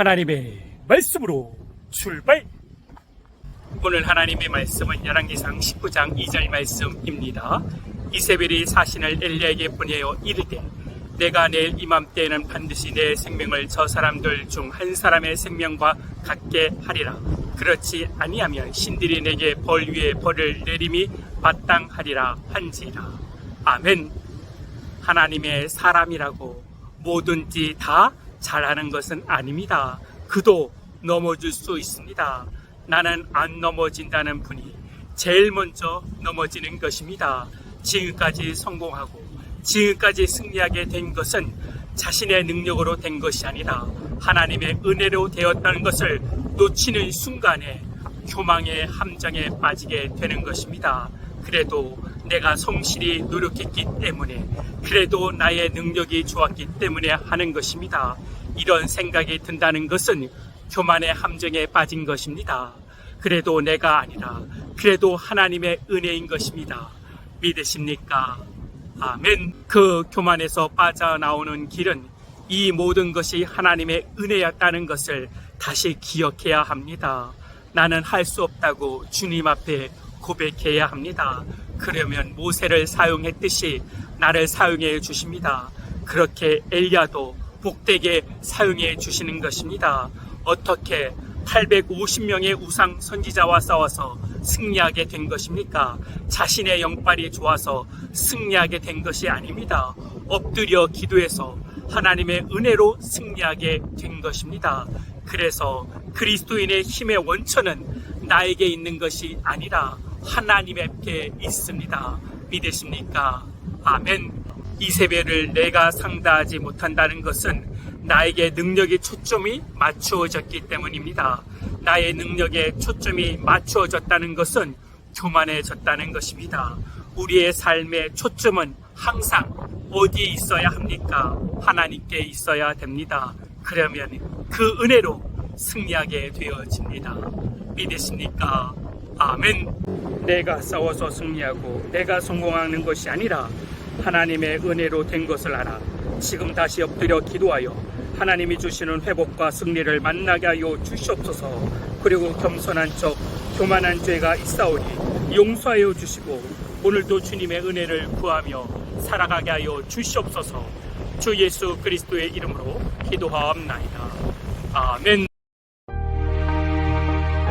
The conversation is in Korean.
하나님의 말씀으로 출발! 오늘 하나님의 말씀은 열왕기상 19장 2절 말씀입니다. 이세벨이 사신을 엘리야에게 보내어 이르되 내가 내일 이맘때에는 반드시 내 생명을 저 사람들 중 한 사람의 생명과 같게 하리라. 그렇지 아니하면 신들이 내게 벌 위에 벌을 내림이 마땅하리라 한지라. 아멘. 하나님의 사람이라고 뭐든지 다 잘하는 것은 아닙니다. 그도 넘어질 수 있습니다. 나는 안 넘어진다는 분이 제일 먼저 넘어지는 것입니다. 지금까지 성공하고 지금까지 승리하게 된 것은 자신의 능력으로 된 것이 아니라 하나님의 은혜로 되었다는 것을 놓치는 순간에 교망의 함정에 빠지게 되는 것입니다. 그래도 내가 성실히 노력했기 때문에 그래도 나의 능력이 좋았기 때문에 하는 것입니다. 이런 생각이 든다는 것은 교만의 함정에 빠진 것입니다. 그래도 내가 아니라 그래도 하나님의 은혜인 것입니다. 믿으십니까? 아멘. 그 교만에서 빠져나오는 길은 이 모든 것이 하나님의 은혜였다는 것을 다시 기억해야 합니다. 나는 할 수 없다고 주님 앞에 고백해야 합니다. 그러면 모세를 사용했듯이 나를 사용해 주십니다. 그렇게 엘리야도 복되게 사용해 주시는 것입니다. 어떻게 850명의 우상 선지자와 싸워서 승리하게 된 것입니까? 자신의 영빨이 좋아서 승리하게 된 것이 아닙니다. 엎드려 기도해서 하나님의 은혜로 승리하게 된 것입니다. 그래서 그리스도인의 힘의 원천은 나에게 있는 것이 아니라 하나님께 있습니다. 믿으십니까? 아멘. 이세벨을 내가 상대하지 못한다는 것은 나에게 능력의 초점이 맞추어졌기 때문입니다. 나의 능력에 초점이 맞추어졌다는 것은 교만해졌다는 것입니다. 우리의 삶의 초점은 항상 어디에 있어야 합니까? 하나님께 있어야 됩니다. 그러면 그 은혜로 승리하게 되어집니다. 믿으십니까? 아멘. 내가 싸워서 승리하고 내가 성공하는 것이 아니라 하나님의 은혜로 된 것을 알아. 지금 다시 엎드려 기도하여 하나님이 주시는 회복과 승리를 만나게 하여 주시옵소서. 그리고 겸손한 척 교만한 죄가 있사오니 용서하여 주시고 오늘도 주님의 은혜를 구하며 살아가게 하여 주시옵소서. 주 예수 그리스도의 이름으로 기도하옵나이다. 아멘.